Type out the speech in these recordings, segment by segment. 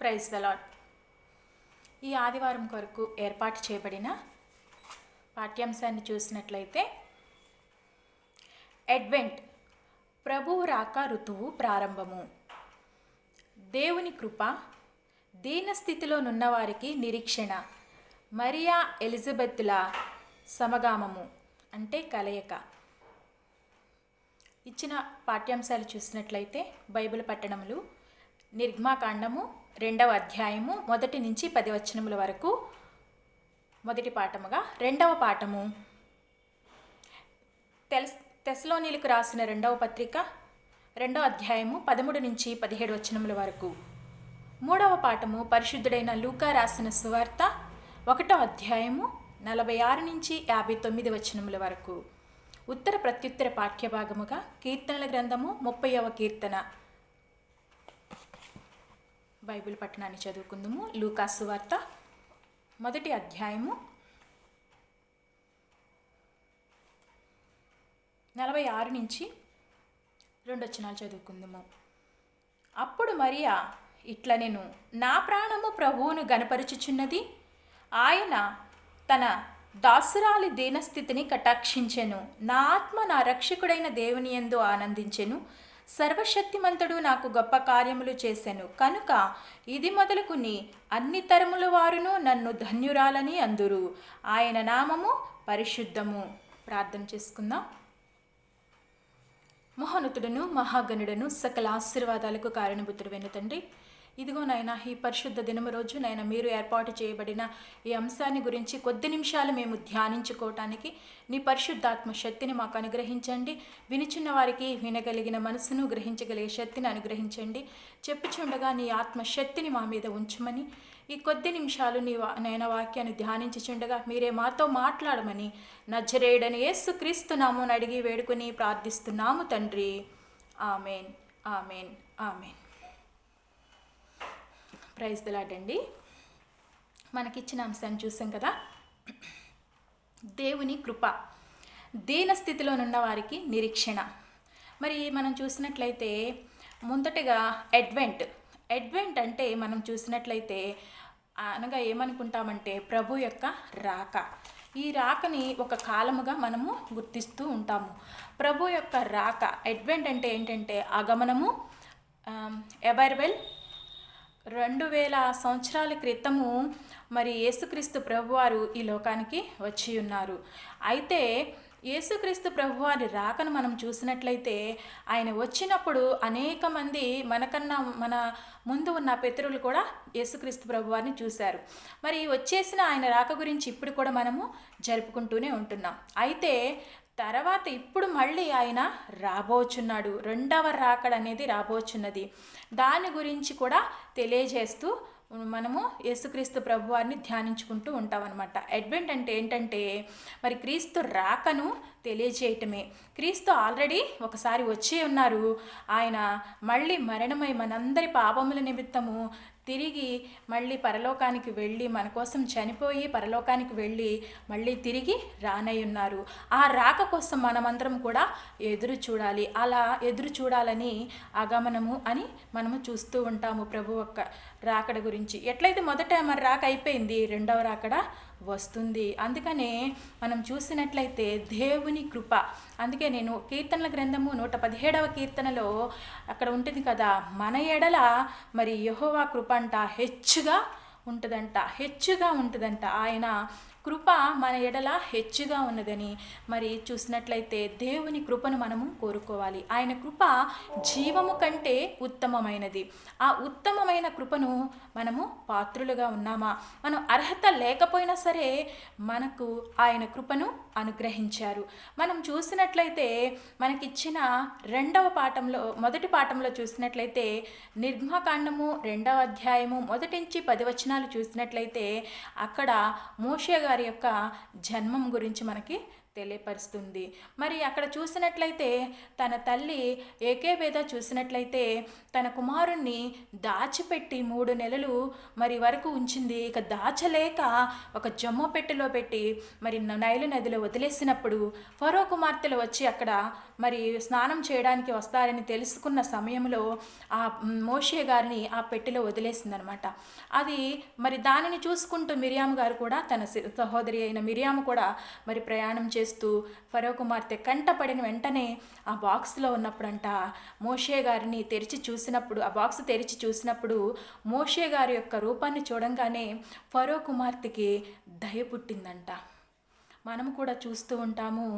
Praise the lord ఈ ఆదివారం కొరకు ఏర్పాటు చేయబడిన పాఠ్యాంశాన్ని చూసినట్లయితే అడ్వెంట్ ప్రభువు రాక ఋతువు ప్రారంభము. దేవుని కృప దీనస్థితిలో నున్నవారికి నిరీక్షణ మరియా ఎలిజబెత్ల సమగామము అంటే కలయిక. ఇచ్చిన పాఠ్యాంశాలు చూసినట్లయితే బైబిల్ పట్టణములు నిర్గమాకాండము రెండవ అధ్యాయము మొదటి నుంచి పది వచనముల వరకు. మొదటి పాఠముగా. రెండవ పాఠము. తెల్స్ తెస్లోనిలకు రాసిన రెండవ పత్రిక రెండవ అధ్యాయము పదమూడు నుంచి పదిహేడు వచనముల వరకు. మూడవ పాఠము పరిశుద్ధుడైన లూకా రాసిన సువార్త ఒకటో అధ్యాయము నలభై ఆరు నుంచి యాభై తొమ్మిది వచనముల వరకు. ఉత్తర ప్రత్యుత్తర పాఠ్యభాగముగా కీర్తనల గ్రంథము ముప్పైవ కీర్తన. బైబిల్ పట్టణాన్ని చదువుకుందాము. లూకాసు వార్త మొదటి అధ్యాయము నలభై ఆరు నుంచి రెండు వచనాలు చదువుకుందాము. అప్పుడు మరియా ఇట్ల నేను నా ప్రాణము ప్రభువును గనపరుచుచున్నది ఆయన తన దాసురాలి దీనస్థితిని కటాక్షించెను. నా ఆత్మ నా రక్షకుడైన దేవుని ఎందు ఆనందించెను. సర్వశక్తిమంతుడు నాకు గొప్ప కార్యములు చేశాను కనుక ఇది మొదలుకుని అన్ని తరముల వారును నన్ను ధన్యురాలని అందురు. ఆయన నామము పరిశుద్ధము. ప్రార్థన చేసుకుందాం. మహోన్నతుడును మహాగణుడను సకల ఆశీర్వాదాలకు కారణభూతుడు వెను తండ్రి ఇదిగో నాయన ఈ పరిశుద్ధ దినము రోజు నాయన మీరు ఏర్పాటు చేయబడిన ఈ అంశాన్ని గురించి కొద్ది నిమిషాలు మేము ధ్యానించుకోవటానికి నీ పరిశుద్ధాత్మ శక్తిని మాకు అనుగ్రహించండి. వినిచున్న వారికి వినగలిగిన మనసును గ్రహించగలిగే శక్తిని అనుగ్రహించండి. చెప్పుచుండగా నీ ఆత్మ శక్తిని మా మీద ఉంచమని ఈ కొద్ది నిమిషాలు నీ వా నైన వాక్యాన్ని ధ్యానించుచుండగా మీరే మాతో మాట్లాడమని నజరేయుడని యేసు క్రీస్తునామని అడిగి వేడుకొని ప్రార్థిస్తున్నాము తండ్రి. ఆమెన్. ఆమెన్. ఆమెన్. ప్రైజ్ దిలాడండి మనకిచ్చిన అంశాన్ని చూసాం కదా. దేవుని కృప. దీన స్థితిలోనున్న వారికి నిరీక్షణ. మరి మనం చూసినట్లయితే ముందటగా అడ్వెంట్. అడ్వెంట్ అంటే మనం చూసినట్లయితే అనగా ఏమనుకుంటామంటే ప్రభు యొక్క రాక. ఈ రాకని ఒక కాలముగా మనము గుర్తిస్తూ ఉంటాము. ప్రభు యొక్క రాక. అడ్వెంట్ అంటే ఏంటంటే ఆగమనము ఎబర్వెల్ రెండు వేల సంవత్సరాల క్రితము మరి యేసుక్రీస్తు ప్రభువారు ఈ లోకానికి వచ్చి ఉన్నారు. అయితే యేసుక్రీస్తు ప్రభువారి రాకను మనం చూసినట్లయితే ఆయన వచ్చినప్పుడు అనేక మంది మనకన్నా మన ముందు ఉన్న పితరులు కూడా యేసుక్రీస్తు ప్రభువారిని చూశారు. మరి వచ్చేసిన ఆయన రాక గురించి ఇప్పుడు కూడా మనము జరుపుకుంటూనే ఉంటున్నాం. అయితే తర్వాత ఇప్పుడు మళ్ళీ ఆయన రాబోచున్నాడు. రెండవ రాకడ అనేది రాబోచున్నది. దాని గురించి కూడా తెలియజేస్తూ మనము యేసుక్రీస్తు ప్రభువారిని ధ్యానించుకుంటూ ఉంటామన్నమాట. అడ్వెంట్ అంటే ఏంటంటే మరి క్రీస్తు రాకను తెలియజేయటమే. క్రీస్తు ఆల్రెడీ ఒకసారి వచ్చి ఉన్నారు. ఆయన మళ్ళీ మరణమై మనందరి పాపముల నిమిత్తము తిరిగి మళ్ళీ పరలోకానికి వెళ్ళి మన కోసం చనిపోయి పరలోకానికి వెళ్ళి మళ్ళీ తిరిగి రానై ఉన్నారు ఆ రాక కోసం మనమందరం కూడా ఎదురు చూడాలి. అలా ఎదురు చూడాలని ఆగమనము అని మనము చూస్తూ ఉంటాము ప్రభు ఒక్క రాకడ గురించి. ఎట్లయితే మొదట మరి రాక అయిపోయింది రెండవ రాకడ? వస్తుంది. అందుకనే మనం చూసినట్లయితే దేవుని కృప. అందుకే నేను కీర్తనల గ్రంథము నూట పదిహేడవ కీర్తనలో అక్కడ ఉంటుంది కదా మన ఎడల మరి యహోవా కృప అంట హెచ్చుగా ఉంటుందంట హెచ్చుగా ఉంటుందంట. ఆయన కృప మన ఎడల హెచ్చుగా ఉన్నదని. మరి చూసినట్లయితే దేవుని కృపను మనము కోరుకోవాలి. ఆయన కృప జీవము కంటే ఉత్తమమైనది. ఆ ఉత్తమమైన కృపను మనము పాత్రులుగా ఉన్నామా? మనం అర్హత లేకపోయినా సరే మనకు ఆయన కృపను అనుగ్రహించారు. మనం చూసినట్లయితే మనకిచ్చిన రెండవ పాఠంలో మొదటి పాఠంలో చూసినట్లయితే నిర్మాకాండము రెండవ అధ్యాయము మొదటి నుంచి పది వచనాలు చూసినట్లయితే అక్కడ మోషే గారి యొక్క జన్మం గురించి మనకి తెలియపరుస్తుంది. మరి అక్కడ చూసినట్లయితే తన తల్లి ఏకేవేద చూసినట్లయితే తన కుమారుణ్ణి దాచిపెట్టి మూడు నెలలు మరి వరకు ఉంచింది. ఇక దాచలేక ఒక జమ్మ పెట్టెలో పెట్టి మరి నైలు నదిలో వదిలేసినప్పుడు ఫరో కుమార్తెలు వచ్చి అక్కడ మరి స్నానం చేయడానికి వస్తారని తెలుసుకున్న సమయంలో ఆ మోషే గారిని ఆ పెట్టెలో వదిలేసిందనమాట. అది మరి దానిని చూసుకుంటూ మిరియాము గారు కూడా తన సహోదరి అయిన మిరియాము కూడా మరి ప్రయాణం చేస్తూ ఫరో కుమార్తె కంటపడిన వెంటనే ఆ బాక్స్లో ఉన్నప్పుడంట మోషే గారిని తెరిచి చూసినప్పుడు ఆ బాక్స్ తెరిచి చూసినప్పుడు మోషే గారి యొక్క రూపాన్ని చూడంగానే ఫరో కుమార్తెకి దయ పుట్టిందంట. మనం కూడా చూస్తూ ఉంటాము.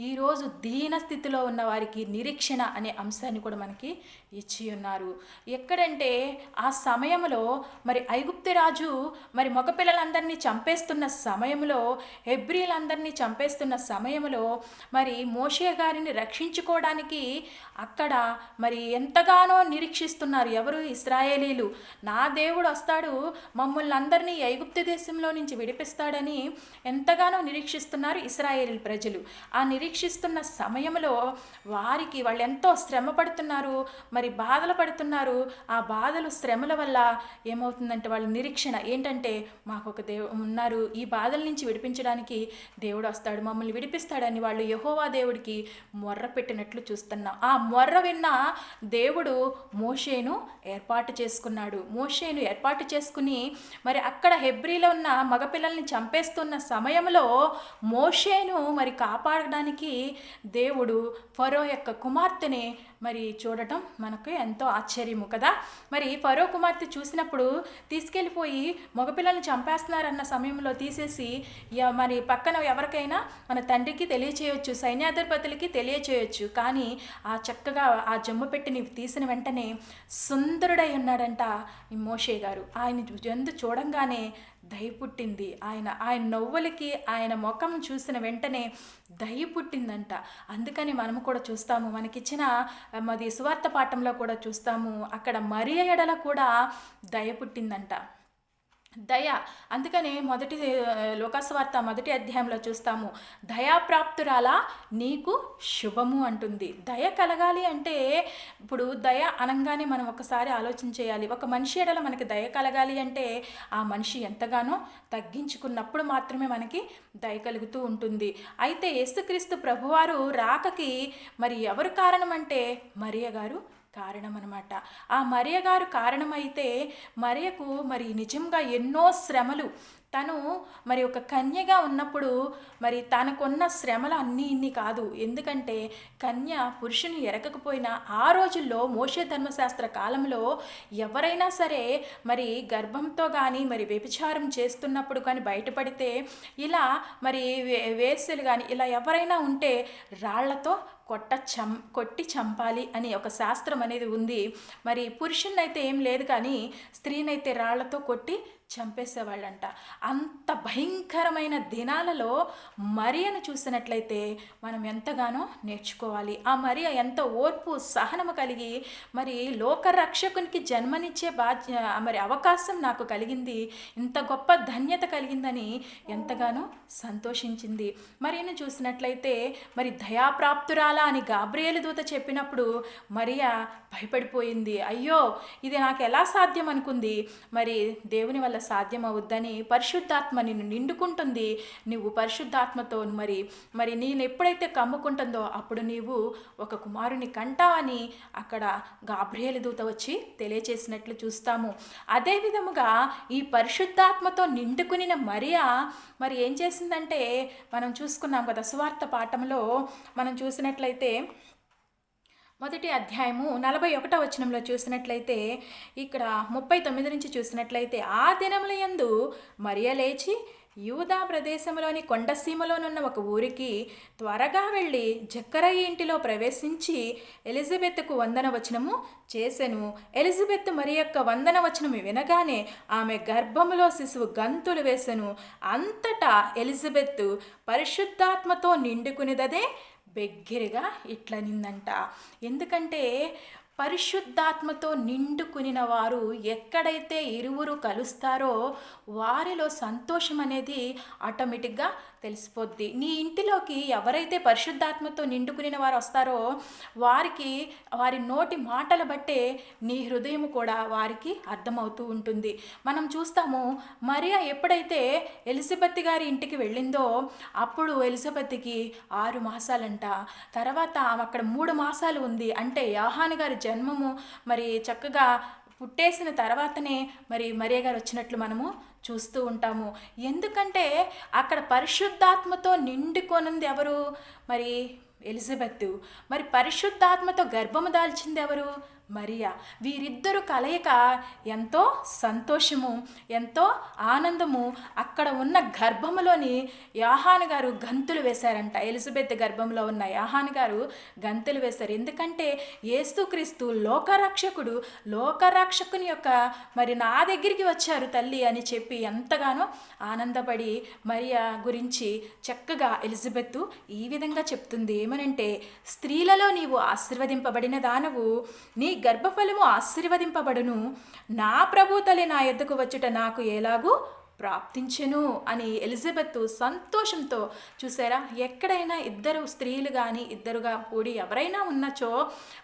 ఈరోజు దీన స్థితిలో ఉన్న వారికి నిరీక్షణ అనే అంశాన్ని కూడా మనకి ఇచ్చి ఉన్నారు. ఎక్కడంటే ఆ సమయంలో మరి ఐగుప్తి రాజు మరి మగపిల్లలందరినీ చంపేస్తున్న సమయంలో హెబ్రిలందరినీ చంపేస్తున్న సమయంలో మరి మోషే గారిని రక్షించుకోవడానికి అక్కడ మరి ఎంతగానో నిరీక్షిస్తున్నారు ఎవరు? ఇస్రాయేలీలు. నా దేవుడు వస్తాడు మమ్మల్ని అందరినీ ఐగుప్తి దేశంలో నుంచి విడిపిస్తాడని ఎంతగానో నిరీక్షిస్తున్నారు. నిరీక్షిస్తున్నారు ఇస్రాయేల్ ప్రజలు. ఆ నిరీక్షిస్తున్న సమయంలో వారికి వాళ్ళు ఎంతో శ్రమ పడుతున్నారు మరి బాధలు పడుతున్నారు. ఆ బాధలు శ్రమల వల్ల ఏమవుతుందంటే వాళ్ళ నిరీక్షణ ఏంటంటే మాకు ఒక దేవు ఉన్నారు. ఈ బాధల నుంచి విడిపించడానికి దేవుడు వస్తాడు మమ్మల్ని విడిపిస్తాడని వాళ్ళు యహోవా దేవుడికి మొర్ర పెట్టినట్లు చూస్తున్నాం ఆ మొర్ర విన్న దేవుడు మోషేను ఏర్పాటు చేసుకున్నాడు. మోషేను ఏర్పాటు చేసుకుని మరి అక్కడ హెబ్రిలో ఉన్న మగపిల్లల్ని చంపేస్తున్న సమయంలో మోషేను మరి కాపాడడానికి దేవుడు ఫరో యొక్క కుమార్తెని మరి చూడటం మనకు ఎంతో ఆశ్చర్యము కదా? మరి ఫరో కుమార్తె చూసినప్పుడు తీసుకెళ్ళిపోయి మగపిల్లల్ని చంపేస్తున్నారన్న సమయంలో తీసేసి మరి పక్కన ఎవరికైనా మన తండ్రికి తెలియచేయచ్చు సైన్యాధిపతులకి తెలియచేయచ్చు. కానీ ఆ చక్కగా ఆ జమ్ము పెట్టి తీసిన వెంటనే సుందరుడై ఉన్నాడంట ఈ మోషే గారు. ఆయన ఎందు చూడంగానే దయ పుట్టింది. ఆయన ఆయన నవ్వులకి ఆయన ముఖం చూసిన వెంటనే దయ పుట్టిందంట. అందుకని మనము కూడా చూస్తాము. మనకిచ్చిన మాది సువార్త పాఠంలో కూడా చూస్తాము. అక్కడ మరి ఎడల కూడా దయ పుట్టిందంట. దయ. అందుకనే మొదటి లోకస్వార్త మొదటి అధ్యాయంలో చూస్తాము. దయాప్రాప్తురాలా నీకు శుభము అంటుంది. దయ కలగాలి అంటే ఇప్పుడు దయ అనగానే మనం ఒకసారి ఆలోచన చేయాలి. ఒక మనిషి ఎడల మనకి దయ కలగాలి అంటే ఆ మనిషి ఎంతగానో తగ్గించుకున్నప్పుడు మాత్రమే మనకి దయ కలుగుతూ ఉంటుంది. అయితే యేసుక్రీస్తు ప్రభువారు రాకకి మరి ఎవరు కారణం అంటే మరియ గారు? కారణం అనమాట ఆ మరియ గారు కారణమైతే మరియకు మరి నిజంగా ఎన్నో శ్రమలు. తను మరి ఒక కన్యగా ఉన్నప్పుడు మరి తనకున్న శ్రమలు అన్నీ ఇన్ని కాదు. ఎందుకంటే కన్య పురుషుని ఎరగకపోయినా ఆ రోజుల్లో మోషే ధర్మశాస్త్ర కాలంలో ఎవరైనా సరే మరి గర్భంతో కానీ మరి వ్యభిచారం చేస్తున్నప్పుడు కానీ బయటపడితే ఇలా మరి వేసులు కానీ ఇలా ఎవరైనా ఉంటే రాళ్ళతో కొట్ట చం కొట్టి చంపాలి అని ఒక శాస్త్రం అనేది ఉంది. మరి పురుషుణ్ణైతే ఏం లేదు కానీ స్త్రీనైతే రాళ్ళతో కొట్టి చంపేసేవాళ్ళంట. అంత భయంకరమైన దినాలలో మరియను చూసినట్లయితే మనం ఎంతగానో నేర్చుకోవాలి. ఆ మరియ ఎంత ఓర్పు సహనము కలిగి మరి లోకరక్షకునికి జన్మనిచ్చే బాధ్య మరి అవకాశం నాకు కలిగింది. ఇంత గొప్ప ధన్యత కలిగిందని ఎంతగానో సంతోషించింది. మరియను చూసినట్లయితే మరి దయాప్రాప్తురాలా అని గాబ్రియలు దూత చెప్పినప్పుడు మరియా భయపడిపోయింది. అయ్యో ఇది నాకు ఎలా సాధ్యం అనుకుంది మరి దేవుని వల్ల సాధ్యమవుద్దని పరిశుద్ధాత్మ నిన్ను నిండుకుంటుంది. నువ్వు పరిశుద్ధాత్మతో మరి మరి నేను ఎప్పుడైతే కమ్ముకుంటుందో అప్పుడు నీవు ఒక కుమారుని కంటావని అక్కడ గాబ్రియల దూత వచ్చి తెలియచేసినట్లు చూస్తాము. అదే విధముగా ఈ పరిశుద్ధాత్మతో నిండుకునిన మరియా మరి ఏం చేసిందంటే మనం చూసుకున్నాం కదా సువార్త పాఠంలో మనం చూసినట్లయితే మొదటి అధ్యాయము నలభై ఒకటో వచనంలో చూసినట్లయితే ఇక్కడ ముప్పై తొమ్మిది నుంచి చూసినట్లయితే ఆ దినముల యందు మరియ లేచి యూదా ప్రదేశంలోని కొండసీమలోనున్న ఒక ఊరికి త్వరగా వెళ్ళి జక్కరయ్య ఇంటిలో ప్రవేశించి ఎలిజబెత్కు వందన వచనము చేసెను. ఎలిజబెత్ మరి యొక్క వందన వచనము వినగానే ఆమె గర్భములో శిశువు గంతులు వేసెను. అంతటా ఎలిజబెత్ పరిశుద్ధాత్మతో నిండుకునిదదే బెగ్గిరిగా ఇట్లనిందంట. ఎందుకంటే పరిశుద్ధాత్మతో నిండుకునిన వారు ఎక్కడైతే ఇరువురు కలుస్తారో వారిలో సంతోషం అనేది ఆటోమేటిక్గా తెలిసిపోద్ది. నీ ఇంటిలోకి ఎవరైతే పరిశుద్ధాత్మతో నిండుకునిన వారు వస్తారో వారికి వారి నోటి మాటల బట్టే నీ హృదయం కూడా వారికి అర్థమవుతూ ఉంటుంది. మనం చూస్తాము మరియా ఎప్పుడైతే ఎలిజబెత్ గారి ఇంటికి వెళ్ళిందో అప్పుడు ఎలిజబెత్కి ఆరు మాసాలంట. తర్వాత అక్కడ మూడు మాసాలు ఉంది. అంటే యాహాన్ గారి జన్మము మరి చక్కగా పుట్టేసిన తర్వాతనే మరి మరియ గారు వచ్చినట్లు మనము చూస్తూ ఉంటాము. ఎందుకంటే అక్కడ పరిశుద్ధాత్మతో నిండుకొనుంది ఎవరు? మరి ఎలిజబెత్. మరి పరిశుద్ధాత్మతో గర్భము దాల్చింది ఎవరు? మరియా వీరిద్దరు కలయిక ఎంతో సంతోషము ఎంతో ఆనందము. అక్కడ ఉన్న గర్భములోని యాహాన్ గారు గంతులు వేశారంట. ఎలిజబెత్ గర్భంలో ఉన్న యాహాన్ గారు గంతులు వేశారు. ఎందుకంటే ఏసుక్రీస్తు లోకరక్షకుడు లోకరక్షకుని యొక్క మరి నా దగ్గరికి వచ్చారు తల్లి అని చెప్పి ఎంతగానో ఆనందపడి మరియా గురించి చక్కగా ఎలిజబెత్ ఈ విధంగా చెప్తుంది. ఏమనంటే స్త్రీలలో నీవు ఆశీర్వదింపబడిన దానవు నీ గర్భఫలము ఆశీర్వదింపబడును. నా ప్రభు తల్లి నా ఎద్దకు వచ్చుట నాకు ఎలాగూ ప్రాప్తించెను అని ఎలిజబెత్ సంతోషంతో చూసారా? ఎక్కడైనా ఇద్దరు స్త్రీలు కానీ ఇద్దరుగా కూడి ఎవరైనా ఉన్నచో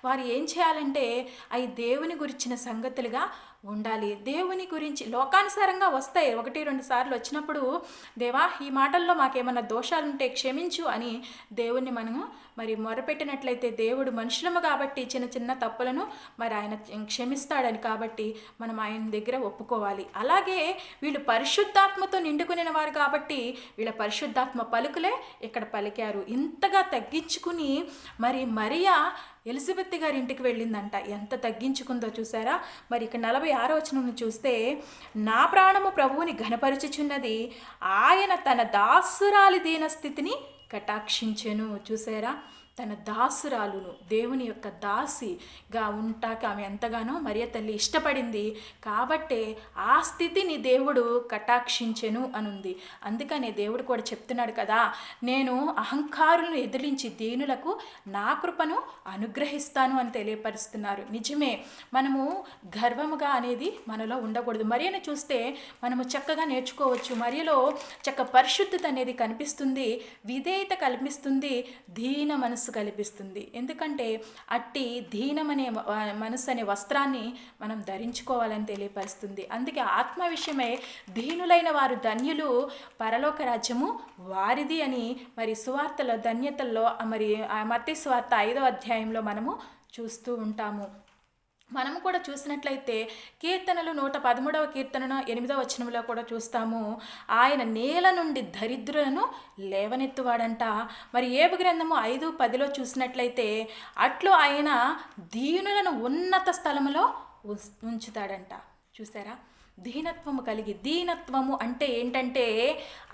వారు ఏం చేయాలంటే అవి దేవుని గురించిన సంగతులుగా ఉండాలి. దేవుని గురించి లోకానుసారంగా వస్తాయి. ఒకటి రెండు సార్లు వచ్చినప్పుడు దేవా ఈ మాటల్లో మాకేమన్నా దోషాలుంటే క్షమించు అని దేవుణ్ణి మనము మరి మొరపెట్టినట్లయితే దేవుడు మనుషులము కాబట్టి చిన్న చిన్న తప్పులను మరి ఆయన క్షమిస్తాడని కాబట్టి మనం ఆయన దగ్గర ఒప్పుకోవాలి. అలాగే వీళ్ళు పరిశుద్ధాత్మతో నిండుకునే వారు కాబట్టి వీళ్ళ పరిశుద్ధాత్మ పలుకులే ఇక్కడ పలికారు. ఇంతగా తగ్గించుకుని మరి మరియా ఎలిజబెత్ గారి ఇంటికి వెళ్ళిందంట. ఎంత తగ్గించుకుందో చూసారా? మరి ఇక నలభై ఆరో వచనం చూస్తే నా ప్రాణము ప్రభువుని ఘనపరుచుచున్నది ఆయన తన దాసురాలి దీన స్థితిని కటాక్షించెను. చూసారా? తన దాసురాలును దేవుని యొక్క దాసిగా ఉంటాక ఆమె ఎంతగానో మరియ తల్లి ఇష్టపడింది. కాబట్టే ఆ స్థితిని దేవుడు కటాక్షించెను అనుంది. అందుకనే దేవుడు కూడా చెప్తున్నాడు కదా నేను అహంకారులను ఎదిరించి దీనులకు నా కృపను అనుగ్రహిస్తాను అని తెలియపరుస్తున్నారు. నిజమే మనము గర్వముగా అనేది మనలో ఉండకూడదు. మరియను చూస్తే మనము చక్కగా నేర్చుకోవచ్చు. మరియలో చక్క పరిశుద్ధత అనేది కనిపిస్తుంది విధేయత కల్పిస్తుంది దీన మనసు మనస్సు కల్పిస్తుంది. ఎందుకంటే అట్టి దీనమనే మనస్సు అనే వస్త్రాన్ని మనం ధరించుకోవాలని తెలియపరుస్తుంది. అందుకే ఆత్మ విషయమై దీనులైన వారు ధన్యులు పరలోక రాజ్యము వారిది అని మరి సువార్తలో ధన్యతల్లో మరి మత్తి సువార్త ఐదో అధ్యాయంలో మనము చూస్తూ ఉంటాము. మనము కూడా చూసినట్లయితే కీర్తనలు నూట పదమూడవ కీర్తనను ఎనిమిదవ వచనంలో కూడా చూస్తాము. ఆయన నేల నుండి దరిద్రులను లేవనెత్తువాడంట. మరి ఏబు గ్రంథము ఐదు పదిలో చూసినట్లయితే అట్లు ఆయన దీనులను ఉన్నత స్థలములో ఉంచుతాడంట. చూసారా? దీనత్వము కలిగి దీనత్వము అంటే ఏంటంటే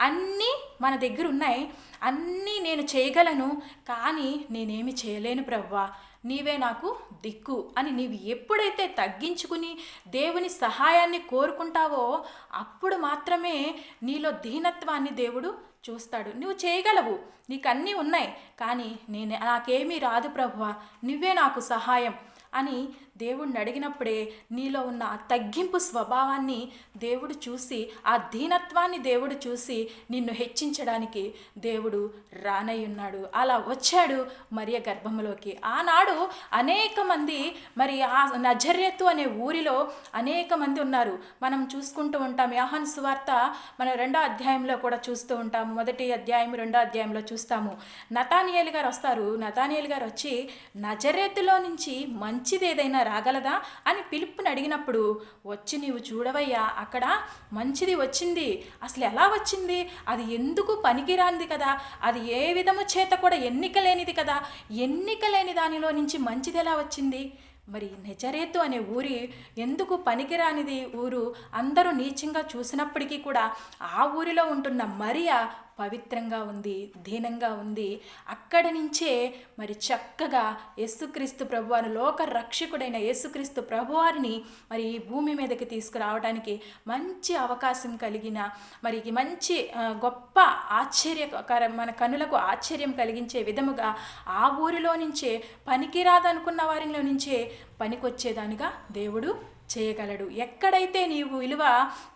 అన్నీ మన దగ్గర ఉన్నాయి. అన్నీ నేను చేయగలను కానీ నేనేమి చేయలేను ప్రవ్వా. నీవే నాకు దిక్కు అని నీవు ఎప్పుడైతే తగ్గించుకుని దేవుని సహాయాన్ని కోరుకుంటావో అప్పుడు మాత్రమే నీలో దీనత్వాన్ని దేవుడు చూస్తాడు. నువ్వు చేయగలవు. నీకు అన్నీ ఉన్నాయి. కానీ నేను నాకేమీ రాదు ప్రభువ. నువ్వే నాకు సహాయం అని దేవుడిని అడిగినప్పుడే నీలో ఉన్న ఆ తగ్గింపు స్వభావాన్ని దేవుడు చూసి ఆ దీనత్వాన్ని దేవుడు చూసి నిన్ను హెచ్చించడానికి దేవుడు రానై ఉన్నాడు అలా వచ్చాడు మరియ గర్భంలోకి ఆనాడు అనేక మంది మరి ఆ నజర్యత్తు అనే ఊరిలో అనేక మంది ఉన్నారు. మనం చూసుకుంటూ ఉంటాం. యాహన్ సువార్త మన రెండో అధ్యాయంలో కూడా చూస్తూ ఉంటాము మొదటి అధ్యాయం రెండో అధ్యాయంలో చూస్తాము. నతానియల్ గారు వస్తారు. నతానియల్ గారు వచ్చి నజరేతులో నుంచి మంచిది ఏదైనా రాగలదా అని పిలుపుని అడిగినప్పుడు వచ్చి నీవు చూడవయ్యా అక్కడ మంచిది వచ్చింది. అసలు ఎలా వచ్చింది? అది ఎందుకు పనికిరానిది కదా? అది ఏ విధము చేత కూడా ఎన్నిక లేనిది కదా? ఎన్నిక లేని దానిలో నుంచి మంచిది ఎలా వచ్చింది? మరి నెజరేతు అనే ఊరి ఎందుకు పనికిరానిది ఊరు? అందరూ నీచంగా చూసినప్పటికీ కూడా ఆ ఊరిలో ఉంటున్న మరియా పవిత్రంగా ఉంది దీనంగా ఉంది. అక్కడి నుంచే మరి చక్కగా యేసుక్రీస్తు ప్రభువారు లోక రక్షకుడైన యేసుక్రీస్తు ప్రభువారిని మరి ఈ భూమి మీదకి తీసుకురావడానికి మంచి అవకాశం కలిగిన మరి మంచి గొప్ప ఆశ్చర్యకర మన కనులకు ఆశ్చర్యం కలిగించే విధముగా ఆ ఊరిలో నుంచే పనికిరాదనుకున్న వారిలో నుంచే పనికొచ్చేదానిగా దేవుడు చేయగలడు. ఎక్కడైతే నీవు విలువ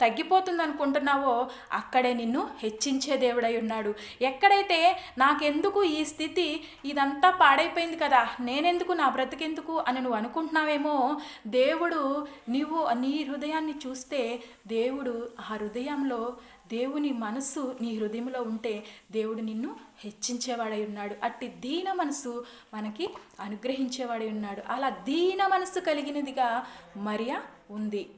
తగ్గిపోతుంది అనుకుంటున్నావో అక్కడే నిన్ను హెచ్చించే దేవుడై ఉన్నాడు. ఎక్కడైతే నాకెందుకు ఈ స్థితి ఇదంతా పాడైపోయింది కదా నేనెందుకు నా బ్రతికెందుకు అని నువ్వు అనుకుంటున్నావేమో దేవుడు నీవు నీ హృదయాన్ని చూస్తే దేవుడు ఆ హృదయంలో దేవుని మనస్సు నీ హృదయంలో ఉంటే దేవుడు నిన్ను హెచ్చించేవాడై ఉన్నాడు. అట్టి దీన మనసు మనకి అనుగ్రహించేవాడై ఉన్నాడు. అలా దీన మనస్సు కలిగినదిగా మరియా ఉంది.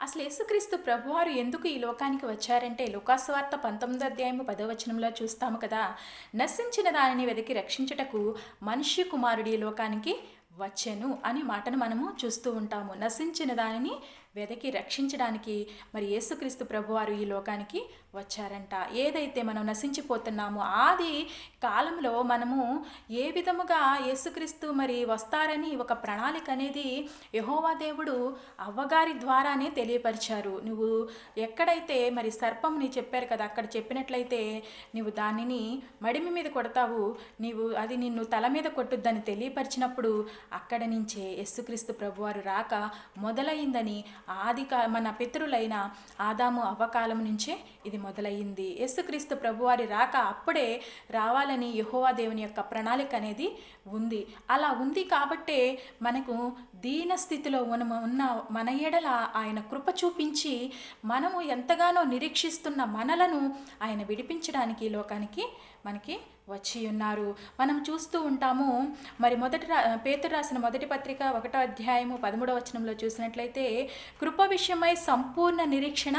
అసలు యేసుక్రీస్తు ప్రభువారు ఎందుకు ఈ లోకానికి వచ్చారంటే లోకాసువార్త పంతొమ్మిదో అధ్యాయము పదవచనంలో చూస్తాము కదా. నశించిన దానిని వెతికి రక్షించుటకు మనుష్య కుమారుడి ఈ లోకానికి వచ్చెను అనే మాటను మనము చూస్తూ ఉంటాము. నశించిన దానిని వెదకి రక్షించడానికి మరి యేసుక్రీస్తు ప్రభువారు ఈ లోకానికి వచ్చారంట. ఏదైతే మనం నశించిపోతున్నామో ఆది కాలంలో మనము ఏ విధముగా యేసుక్రీస్తు మరి వస్తారని ఒక ప్రణాళిక అనేది యహోవా దేవుడు అవ్వగారి ద్వారానే తెలియపరిచారు. నువ్వు ఎక్కడైతే మరి సర్పంని చెప్పారు కదా అక్కడ చెప్పినట్లయితే నువ్వు దానిని మడిమి మీద కొడతావు. నీవు అది నిన్ను తల మీద కొట్టుద్దని తెలియపరిచినప్పుడు అక్కడ నుంచే యేసుక్రీస్తు ప్రభువారు రాక మొదలైందని ఆది మన పితరులైన ఆదాము అవ్వకాలం నుంచే ఇది మొదలయ్యింది. యేసుక్రీస్తు ప్రభువారి రాక అప్పుడే రావాలని యహోవా దేవుని యొక్క ప్రణాళిక అనేది ఉంది. అలా ఉంది కాబట్టే మనకు దీన స్థితిలో ఉన్న మన ఎడల ఆయన కృప చూపించి మనము ఎంతగానో నిరీక్షిస్తున్న మనలను ఆయన విడిపించడానికి లోకానికి మనకి వచ్చి ఉన్నారు. మనం చూస్తూ ఉంటాము మరి మొదటి రా పేతురు రాసిన మొదటి పత్రిక ఒకటో అధ్యాయము పదమూడవ వచనంలో చూసినట్లయితే కృప విషయమై సంపూర్ణ నిరీక్షణ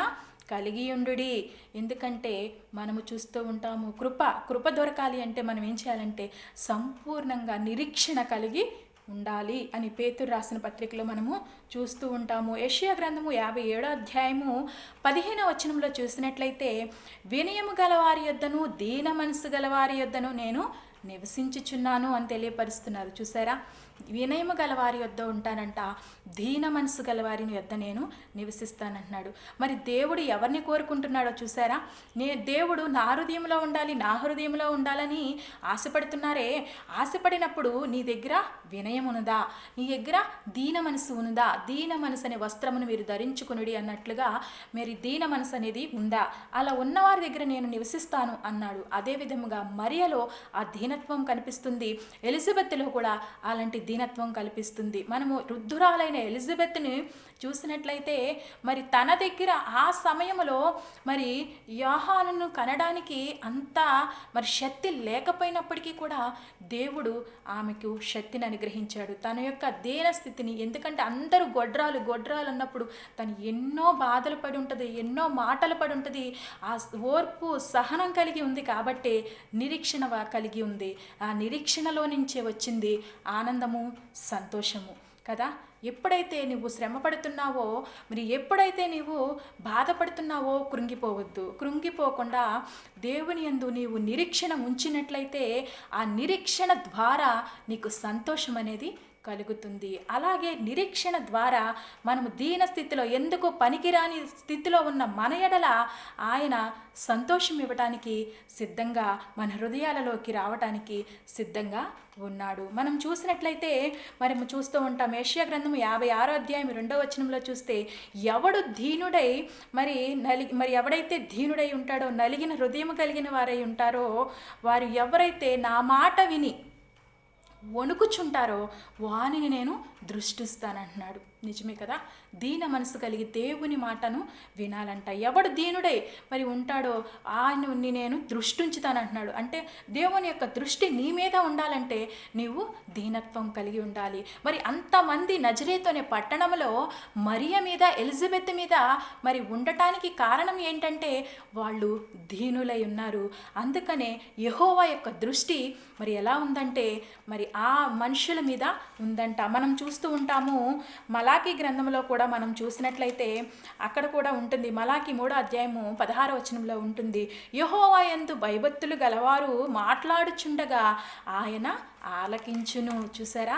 కలిగి ఉండుడి ఎందుకంటే మనము చూస్తూ ఉంటాము కృప కృప దొరకాలి అంటే మనం ఏం చేయాలంటే సంపూర్ణంగా నిరీక్షణ కలిగి ఉండాలి అని పేతురు రాసిన పత్రికలో మనము చూస్తూ ఉంటాము. ఏషియా గ్రంథము యాభై ఏడో అధ్యాయము పదిహేనో వచనంలో చూసినట్లయితే వినయము గలవారి యొద్దను దీన మనసు గలవారి యొద్దను నేను నివసించుచున్నాను అని తెలియపరుస్తున్నారు. చూసారా? వినయము గలవారి యొద్ద ఉంటానంట దీన మనసు గలవారిని యొద్ద నేను నివసిస్తానంటున్నాడు. మరి దేవుడు ఎవరిని కోరుకుంటున్నాడో చూసారా నే దేవుడు నా హృదయంలో ఉండాలి నా హృదయంలో ఉండాలని ఆశపడుతున్నారే. ఆశపడినప్పుడు నీ దగ్గర వినయం ఉన్నదా నీ దగ్గర దీన మనసు ఉన్నదా దీన మనసు అనే వస్త్రమును మీరు ధరించుకునుడి అన్నట్లుగా మరి దీన మనసు అనేది ఉందా? అలా ఉన్నవారి దగ్గర నేను నివసిస్తాను అన్నాడు. అదే విధముగా మరియలో ఆ దీనత్వం కనిపిస్తుంది. ఎలిజబెత్లో కూడా అలాంటి దీనత్వం కల్పిస్తుంది. మనము వృద్ధురాలైన ఎలిజబెత్ని చూసినట్లయితే మరి తన దగ్గర ఆ సమయంలో మరి యోహానును కనడానికి అంత మరి శక్తి లేకపోయినప్పటికీ కూడా దేవుడు ఆమెకు శక్తిని అనుగ్రహించాడు. తన యొక్క దేన స్థితిని ఎందుకంటే అందరూ గొడ్రాలు గొడ్రాలు అన్నప్పుడు తను ఎన్నో బాధలు పడి ఉంటుంది ఎన్నో మాటలు పడి ఉంటుంది ఆ ఓర్పు సహనం కలిగి ఉంది కాబట్టి నిరీక్షణ కలిగి ఉంది. ఆ నిరీక్షణలో నుంచే వచ్చింది ఆనందము సంతోషము కదా? ఎప్పుడైతే నువ్వు శ్రమ పడుతున్నావో మరి ఎప్పుడైతే నీవు బాధపడుతున్నావో కృంగిపోవద్దు. కృంగిపోకుండా దేవుని యందు నీవు నిరీక్షణ ఉంచినట్లయితే ఆ నిరీక్షణ ద్వారా నీకు సంతోషం అనేది కలుగుతుంది. అలాగే నిరీక్షణ ద్వారా మనము దీన స్థితిలో ఎందుకు పనికిరాని స్థితిలో ఉన్న మన ఎడల ఆయన సంతోషం ఇవ్వటానికి సిద్ధంగా మన హృదయాలలోకి రావటానికి సిద్ధంగా ఉన్నాడు. మనం చూసినట్లయితే మరి చూస్తూ ఉంటాం ఏషియా గ్రంథము యాభై ఆరో అధ్యాయం రెండో వచనంలో చూస్తే ఎవడు దీనుడై మరి నలి మరి ఎవడైతే దీనుడై ఉంటాడో నలిగిన హృదయం కలిగిన వారై ఉంటారో వారు ఎవరైతే నా మాట విని వణుకుచుంటారో వానిని నేను దృష్టిస్తానంటున్నాడు. నిజమే కదా? దీన మనసు కలిగి దేవుని మాటను వినాలంట. ఎవడు దీనుడై? మరి ఉంటాడో? ఆయన్ని నేను దృష్టి ఉంచుతానంటున్నాడు అంటే దేవుని యొక్క దృష్టి నీ మీద ఉండాలంటే నీవు దీనత్వం కలిగి ఉండాలి. మరి అంతమంది నజరేతోనే పట్టణంలో మరియ మీద ఎలిజబెత్ మీద మరి ఉండటానికి కారణం ఏంటంటే వాళ్ళు దీనులై ఉన్నారు. అందుకనే యహోవా యొక్క దృష్టి మరి ఎలా ఉందంటే మరి ఆ మనుషుల మీద ఉందంట. మనం చూస్తూ ఉంటాము మలాకి గ్రంథంలో కూడా మనం చూసినట్లయితే అక్కడ కూడా ఉంటుంది. మలాకి మూడో అధ్యాయము పదహార వచనంలో ఉంటుంది. యహోవా ఎందు భయభక్తులు గలవారు మాట్లాడుచుండగా ఆయన ఆలకించును. చూసారా?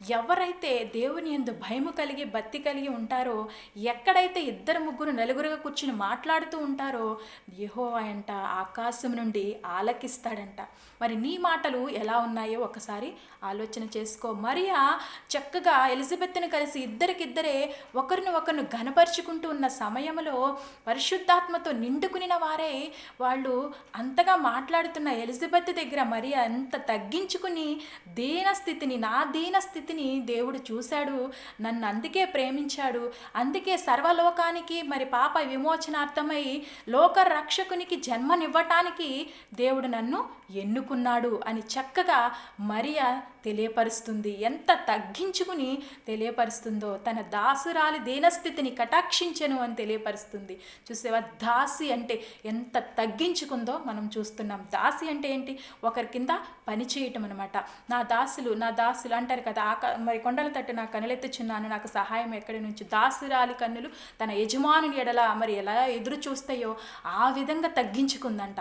ఎవరైతే దేవుని ఎందు భయము కలిగి భక్తి కలిగి ఉంటారో ఎక్కడైతే ఇద్దరు ముగ్గురు నలుగురుగా కూర్చుని మాట్లాడుతూ ఉంటారో యెహోవా అంట ఆకాశం నుండి ఆలకిస్తాడంట. మరి నీ మాటలు ఎలా ఉన్నాయో ఒకసారి ఆలోచన చేసుకో. మరియా చక్కగా ఎలిజబెత్ను కలిసి ఇద్దరికిద్దరే ఒకరిని ఒకరిని ఘనపరుచుకుంటూ ఉన్న సమయంలో పరిశుద్ధాత్మతో నిండుకునిన వారే వాళ్ళు అంతగా మాట్లాడుతున్న ఎలిజబెత్ దగ్గర మరియా ఎంత తగ్గించుకుని దీన స్థితిని నా దీన పరిస్థితిని దేవుడు చూశాడు నన్ను అందుకే ప్రేమించాడు అందుకే సర్వలోకానికి మరి పాప విమోచనార్థమై లోక రక్షకునికి జన్మనివ్వటానికి దేవుడు నన్ను ఎన్నుకున్నాడు అని చక్కగా మరియా తెలియపరుస్తుంది. ఎంత తగ్గించుకుని తెలియపరుస్తుందో తన దాసురాలి దీనస్థితిని కటాక్షించను అని తెలియపరుస్తుంది. చూసేవా దాసి అంటే ఎంత తగ్గించుకుందో మనం చూస్తున్నాం. దాసి అంటే ఏంటి? ఒకరి కింద పని చేయటం అనమాట నా దాసులు నా దాసులు అంటారు కదా ఆ మరి కొండల తట్టు నా కనులెత్తుచున్నాను నాకు సహాయం ఎక్కడి నుంచి? దాసురాలి కన్నులు తన యజమానుని ఎడల మరి ఎలా ఎదురు చూస్తాయో ఆ విధంగా తగ్గించుకుందంట.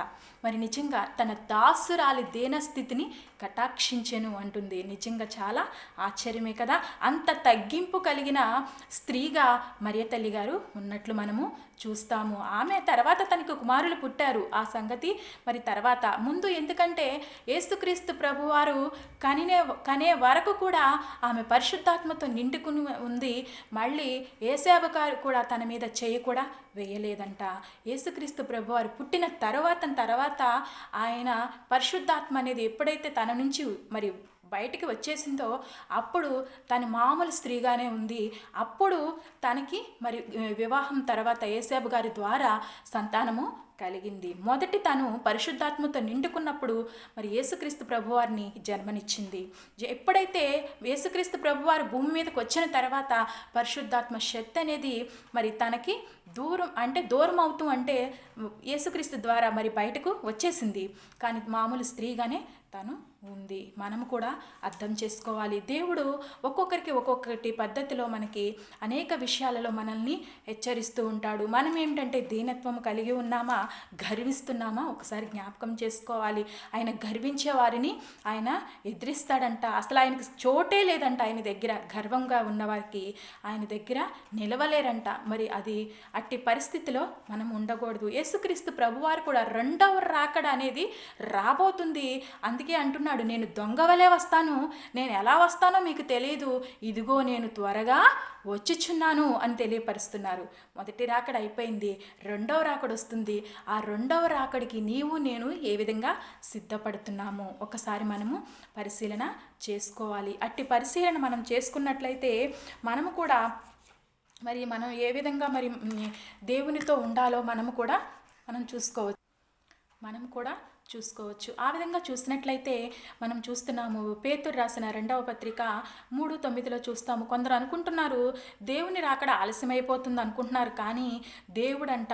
మరి నిజంగా తన దాసురాలి దేనస్థితిని కటాక్షించెను అంటుంది. నిజంగా చాలా ఆశ్చర్యమే కదా? అంత తగ్గింపు కలిగిన స్త్రీగా మరియ తల్లి గారు ఉన్నట్లు మనము చూస్తాము. ఆమె తర్వాత తనకు కుమారులు పుట్టారు. ఆ సంగతి మరి తర్వాత. ముందు ఎందుకంటే ఏసుక్రీస్తు ప్రభువారు కనినే కనే వరకు కూడా ఆమె పరిశుద్ధాత్మతో నిండుకుని ఉంది. మళ్ళీ ఏసేవకారు కూడా తన మీద చేయి కూడా వేయలేదంట. ఏసుక్రీస్తు ప్రభువారు పుట్టిన తర్వాత తర్వాత ఆయన పరిశుద్ధాత్మ అనేది ఎప్పుడైతే తన నుంచి మరి బయటికి వచ్చేసిందో అప్పుడు తను మామూలు స్త్రీగానే ఉంది. అప్పుడు తనకి మరి వివాహం తర్వాత ఏసేబు గారి ద్వారా సంతానము కలిగింది. మొదటి తను పరిశుద్ధాత్మతో నిండుకున్నప్పుడు మరి యేసుక్రీస్తు ప్రభువారిని జన్మనిచ్చింది. ఎప్పుడైతే యేసుక్రీస్తు ప్రభువారు భూమి మీదకి వచ్చిన తర్వాత పరిశుద్ధాత్మ శక్తి అనేది మరి తనకి దూరం అంటే దూరం అవుతూ అంటే యేసుక్రీస్తు ద్వారా మరి బయటకు వచ్చేసింది. కానీ మామూలు స్త్రీగానే తను ఉంది. మనం కూడా అర్థం చేసుకోవాలి. దేవుడు ఒక్కొక్కరికి ఒక్కొక్కటి పద్ధతిలో మనకి అనేక విషయాలలో మనల్ని హెచ్చరిస్తూ ఉంటాడు. మనం ఏమిటంటే దీనత్వం కలిగి ఉన్నామా గర్విస్తున్నామా ఒకసారి జ్ఞాపకం చేసుకోవాలి. ఆయన గర్వించే వారిని ఆయన ఎదిరిస్తాడంట. అసలు ఆయనకి చోటే లేదంట ఆయన దగ్గర. గర్వంగా ఉన్నవారికి ఆయన దగ్గర నిలవలేరంట. మరి అది అట్టి పరిస్థితిలో మనం ఉండకూడదు. యేసుక్రీస్తు ప్రభువారు కూడా రెండవ రాకడ అనేది రాబోతుంది. అందుకే అంటున్నాడు. నేను దొంగవలే వస్తాను. నేను ఎలా వస్తానో మీకు తెలియదు ఇదిగో నేను త్వరగా వచ్చుచున్నాను అని తెలియపరుస్తున్నారు. మొదటి రాకడ అయిపోయింది. రెండవ రాకడ వస్తుంది. ఆ రెండవ రాకడికి నీవు నేను ఏ విధంగా సిద్ధపడుతున్నాము? ఒకసారి మనము పరిశీలన చేసుకోవాలి. అట్టి పరిశీలన మనం చేసుకున్నట్లయితే మనము కూడా మరి మనం ఏ విధంగా మరి దేవునితో ఉండాలో మనము కూడా మనం చూసుకోవచ్చు. మనం కూడా చూసుకోవచ్చు. ఆ విధంగా చూసినట్లయితే మనం చూస్తున్నాము పేతురు రాసిన రెండవ పత్రిక మూడు తొమ్మిదిలో చూస్తాము. కొందరు అనుకుంటున్నారు దేవుని రాకడ ఆలస్యమైపోతుంది అనుకుంటున్నారు. కానీ దేవుడంట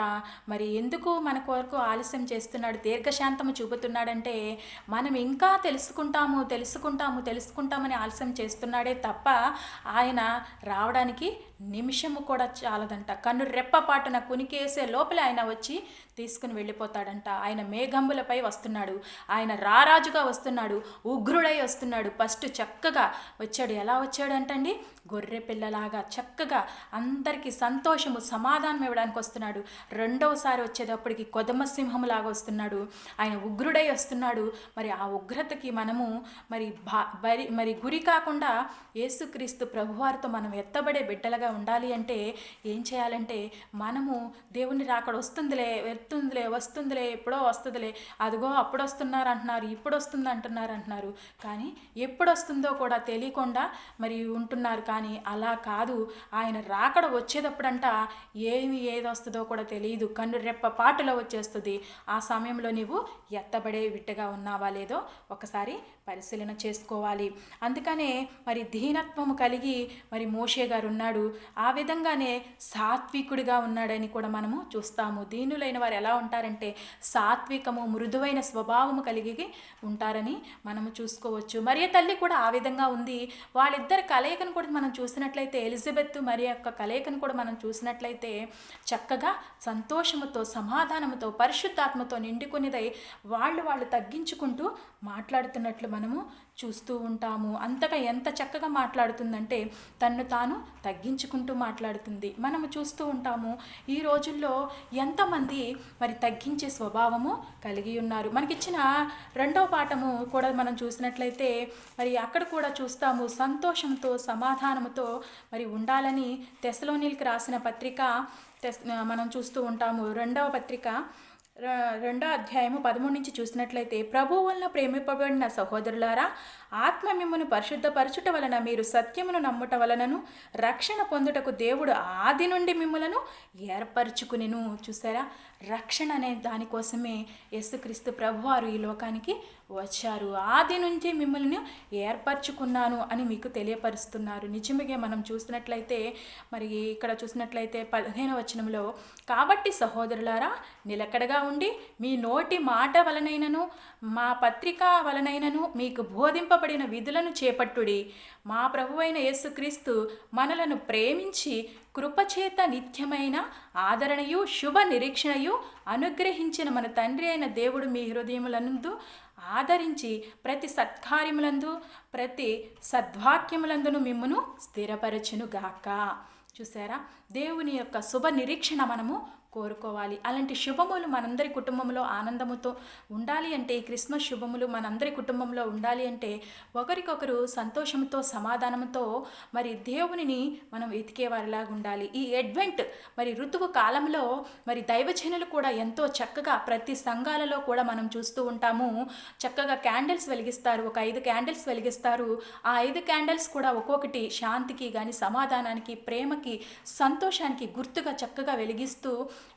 మరి ఎందుకు మన కొరకు ఆలస్యం చేస్తున్నాడు? దీర్ఘశాంతము చూపుతున్నాడంటే మనం ఇంకా తెలుసుకుంటాము తెలుసుకుంటాము తెలుసుకుంటామని ఆలస్యం చేస్తున్నాడే తప్ప ఆయన రావడానికి నిమిషము కూడా చాలదంట. కన్ను రెప్పపాటున కునికేసే లోపలే ఆయన వచ్చి తీసుకుని వెళ్ళిపోతాడంట. ఆయన మేఘంబులపై వస్తున్నాడు. ఆయన రారాజుగా వస్తున్నాడు. ఉగ్రుడై వస్తున్నాడు. ఫస్ట్ చక్కగా వచ్చాడు. ఎలా వచ్చాడు అంటండి? గొర్రె పిల్లలాగా చక్కగా అందరికీ సంతోషము సమాధానం ఇవ్వడానికి వస్తున్నాడు. రెండవసారి వచ్చేటప్పటికి కొదమసింహంలాగా వస్తున్నాడు. ఆయన ఉగ్రుడై వస్తున్నాడు. మరి ఆ ఉగ్రతకి మనము మరి భా బరి మరి గురి కాకుండా యేసుక్రీస్తు ప్రభువారితో మనం ఎత్తబడే బిడ్డలుగా ఉండాలి అంటే ఏం చేయాలంటే మనము దేవుని రాకడ వస్తుందిలే వెళ్తుందిలే వస్తుందిలే ఎప్పుడో వస్తుందిలే అదిగో అప్పుడు వస్తున్నారు అంటున్నారు ఇప్పుడు వస్తుంది అంటున్నారు అంటున్నారు. కానీ ఎప్పుడు వస్తుందో కూడా తెలియకుండా మరి ఉంటున్నారు. కానీ అలా కాదు. ఆయన రాకడ వచ్చేటప్పుడంట ఏమి ఏది వస్తుందో కూడా తెలియదు. కన్ను రెప్ప పాటులో వచ్చేస్తుంది. ఆ సమయంలో నీవు ఎత్తబడే విట్టగా ఉన్నావా లేదో ఒకసారి పరిశీలన చేసుకోవాలి. అందుకనే మరి దీనత్వము కలిగి మరి మోషే గారు ఉన్నాడు ఆ విధంగానే సాత్వికుడిగా ఉన్నాడని కూడా మనము చూస్తాము. దీనులైన వారు ఎలా ఉంటారంటే సాత్వికము మృదువైన స్వభావము కలిగి ఉంటారని మనము చూసుకోవచ్చు. మరియ తల్లి కూడా ఆ విధంగా ఉంది. వాళ్ళిద్దరి కలయికను కూడా మనం చూసినట్లయితే ఎలిజబెత్ మరి యొక్క కలయికను కూడా మనం చూసినట్లయితే చక్కగా సంతోషముతో సమాధానముతో పరిశుద్ధాత్మతో నిండుకునిదై వాళ్ళు వాళ్ళు తగ్గించుకుంటూ మాట్లాడుతున్నట్లు మనము చూస్తూ ఉంటాము. అంతగా ఎంత చక్కగా మాట్లాడుతుందంటే తన్ను తాను తగ్గించుకుంటూ మాట్లాడుతుంది. మనము చూస్తూ ఉంటాము ఈ రోజుల్లో ఎంతమంది మరి తగ్గించే స్వభావము కలిగి ఉన్నారు. మనకిచ్చిన రెండవ పాఠము కూడా మనం చూసినట్లయితే మరి అక్కడ కూడా చూస్తాము సంతోషంతో సమాధానంతో మరి ఉండాలని తెసలోనిల్కి రాసిన పత్రిక తెస్ మనం చూస్తూ ఉంటాము. రెండవ పత్రిక రెండో అధ్యాయము పదమూడు నుంచి చూసినట్లయితే ప్రభు వలన ప్రేమిపబడిన సహోదరులారా ఆత్మ మిమ్మను పరిశుద్ధపరచుట వలన మీరు సత్యమును నమ్ముట వలనను రక్షణ పొందుటకు దేవుడు ఆది నుండి మిమ్మలను ఏర్పరచుకునిను. చూసారా? రక్షణ అనే దానికోసమే యేసుక్రీస్తు ప్రభువారు ఈ లోకానికి వచ్చారు. ఆది నుంచి మిమ్మల్ని ఏర్పరచుకున్నాను అని మీకు తెలియపరుస్తున్నారు. నిజంగా మనం చూసినట్లయితే మరి ఇక్కడ చూసినట్లయితే పదిహేను వచనంలో కాబట్టి సహోదరులారా నిలకడగా ఉండి మీ నోటి మాట వలనైనను మా పత్రిక వలనైనను మీకు బోధింపబడిన విధులను చేపట్టుడి. మా ప్రభువైన యేసుక్రీస్తు మనలను ప్రేమించి కృపచేత నిత్యమైన ఆదరణయు శుభ నిరీక్షణయు అనుగ్రహించిన మన తండ్రి అయిన దేవుడు మీ హృదయములందు ఆదరించి ప్రతి సత్కార్యములందు ప్రతి సద్వాక్యములందును మిమ్మును స్థిరపరచును గాక చూసారా దేవుని యొక్క శుభ నిరీక్షణ మనము కోరుకోవాలి. అలాంటి శుభములు మనందరి కుటుంబంలో ఆనందముతో ఉండాలి అంటే క్రిస్మస్ శుభములు మనందరి కుటుంబంలో ఉండాలి అంటే ఒకరికొకరు సంతోషంతో సమాధానంతో మరి దేవునిని మనం వెతికేవారిలాగా ఉండాలి ఈ అడ్వెంట్ మరి ఋతువు కాలంలో మరి దైవజనులు కూడా ఎంతో చక్కగా ప్రతి సంఘాలలో కూడా మనం చూస్తూ ఉంటాము. చక్కగా క్యాండిల్స్ వెలిగిస్తారు. ఒక ఐదు క్యాండిల్స్ వెలిగిస్తారు. ఆ ఐదు క్యాండిల్స్ కూడా ఒక్కొక్కటి శాంతికి కానీ సమాధానానికి ప్రేమకి సంతోషానికి గుర్తుగా చక్కగా వెలిగిస్తూ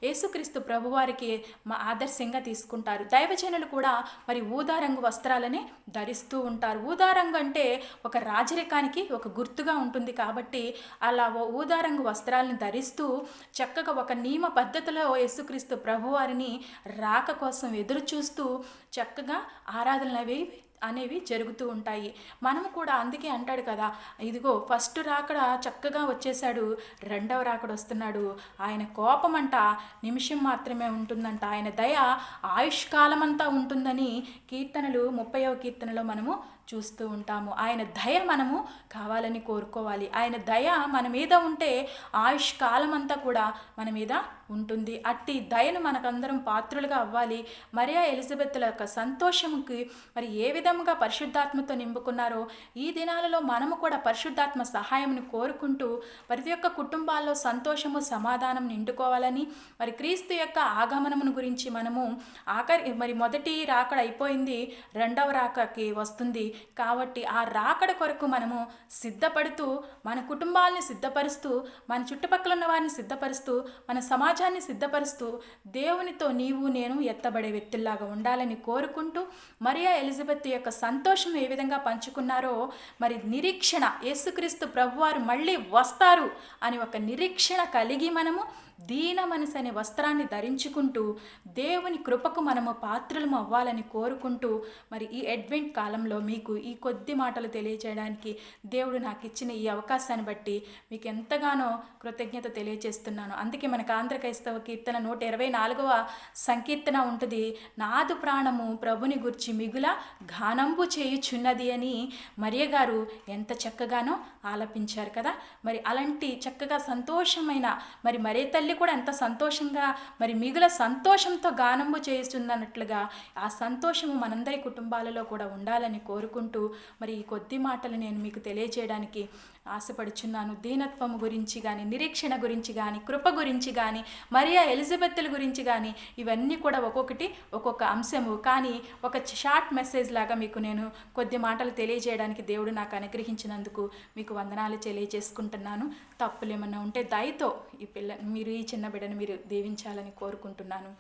యేసుక్రీస్తు ప్రభువారికి మా ఆదర్శంగా తీసుకుంటారు. దైవజనులు కూడా మరి ఊదా రంగు వస్త్రాలని ధరిస్తూ ఉంటారు. ఊదారంగు అంటే ఒక రాజరికానికి ఒక గుర్తుగా ఉంటుంది కాబట్టి అలా ఓ వస్త్రాలను ధరిస్తూ చక్కగా ఒక నియమ పద్ధతిలో యేసుక్రీస్తు ప్రభువారిని రాక కోసం ఎదురు చూస్తూ చక్కగా ఆరాధనలు అవి అనేవి జరుగుతూ ఉంటాయి. మనము కూడా అందుకే అంటాడు కదా ఇదిగో ఫస్ట్ రాకడ చక్కగా వచ్చేసాడు రెండవ రాకడ వస్తున్నాడు. ఆయన కోపం అంట నిమిషం మాత్రమే ఉంటుందంట. ఆయన దయ ఆయుష్కాలం అంతా ఉంటుందని కీర్తనలు ముప్పైవ కీర్తనలో మనము చూస్తూ ఉంటాము. ఆయన దయ మనము కావాలని కోరుకోవాలి. ఆయన దయ మన మీద ఉంటే ఆయుష్ కాలం అంతా కూడా మన మీద ఉంటుంది. అట్టి దయను మనకందరం పాత్రులుగా అవ్వాలి. మరియా ఎలిజబెత్ల యొక్క సంతోషముకి మరి ఏ విధంగా పరిశుద్ధాత్మతో నింపుకున్నారో ఈ దినాలలో మనము కూడా పరిశుద్ధాత్మ సహాయంను కోరుకుంటూ ప్రతి ఒక్క కుటుంబాల్లో సంతోషము సమాధానం నిండుకోవాలని మరి క్రీస్తు యొక్క ఆగమనమును గురించి మనము ఆఖరి మరి మొదటి రాకడ అయిపోయింది. రెండవ రాకకి వస్తుంది. కాబట్టి ఆ రాకడ కొరకు మనము సిద్ధపడుతూ మన కుటుంబాలని సిద్ధపరుస్తూ మన చుట్టుపక్కల ఉన్న వారిని సిద్ధపరుస్తూ మన సమాజాన్ని సిద్ధపరుస్తూ దేవునితో నీవు నేను ఎత్తబడే వ్యక్తుల్లాగా ఉండాలని కోరుకుంటూ మరియా ఎలిజబెత్ యొక్క సంతోషం ఏ విధంగా పంచుకున్నారో మరి నిరీక్షణ యేసుక్రీస్తు ప్రభువారు మళ్ళీ వస్తారు అని ఒక నిరీక్షణ కలిగి మనము దీన మనసు అనే వస్త్రాన్ని ధరించుకుంటూ దేవుని కృపకు మనము పాత్రలము అవ్వాలని కోరుకుంటూ మరి ఈ అడ్వెంట్ కాలంలో మీకు ఈ కొద్ది మాటలు తెలియజేయడానికి దేవుడు నాకు ఇచ్చిన ఈ అవకాశాన్ని బట్టి మీకు ఎంతగానో కృతజ్ఞత తెలియజేస్తున్నాను అందుకే మనకు ఆంధ్ర క్రైస్తవ కీర్తన నూట ఇరవై నాలుగవ సంకీర్తన ఉంటుంది నాదు ప్రాణము ప్రభుని గుర్చి మిగుల ఘానంబు చేయుచున్నది అని మరియ గారు ఎంత చక్కగానో ఆలపించారు కదా. మరి అలాంటి చక్కగా సంతోషమైన మరి మరే తల్లి కూడా ఎంత సంతోషంగా మరి మిగుల సంతోషంతో గానంబు చేస్తుందన్నట్లుగా ఆ సంతోషము మనందరి కుటుంబాలలో కూడా ఉండాలని కోరుకుంటూ మరి ఈ కొద్ది మాటలు నేను మీకు తెలియజేయడానికి ఆశపడుచున్నాను. దీనత్వము గురించి కానీ నిరీక్షణ గురించి కానీ కృప గురించి కానీ మరియా ఎలిజబెత్తుల గురించి కానీ ఇవన్నీ కూడా ఒక్కొక్కటి ఒక్కొక్క అంశము. కానీ ఒక షార్ట్ మెసేజ్ లాగా మీకు నేను కొద్ది మాటలు తెలియజేయడానికి దేవుడు నాకు అనుగ్రహించినందుకు మీకు వందనాలు తెలియజేసుకుంటున్నాను. తప్పులు ఏమన్నా ఉంటే దయతో ఈ పిల్ల మీరు ఈ చిన్న బిడ్డను మీరు దీవించాలని కోరుకుంటున్నాను.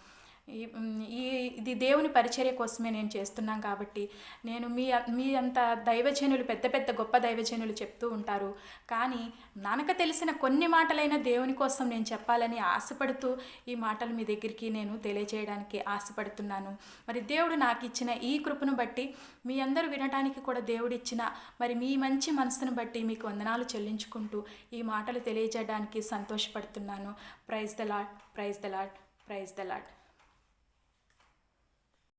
ఈ ఇది దేవుని పరిచర్య కోసమే నేను చేస్తున్నాం కాబట్టి నేను మీ మీ అంత దైవజనులు పెద్ద పెద్ద గొప్ప దైవజనులు చెప్తూ ఉంటారు. కానీ నానక తెలిసిన కొన్ని మాటలైన దేవుని కోసం నేను చెప్పాలని ఆశపడుతూ ఈ మాటలు మీ దగ్గరికి నేను తెలియజేయడానికి ఆశపడుతున్నాను. మరి దేవుడు నాకు ఇచ్చిన ఈ కృపను బట్టి మీ అందరూ వినడానికి కూడా దేవుడు ఇచ్చిన మరి మీ మంచి మనసును బట్టి మీకు వందనాలు చెల్లించుకుంటూ ఈ మాటలు తెలియజేయడానికి సంతోషపడుతున్నాను. Praise the Lord praise the Lord praise the Lord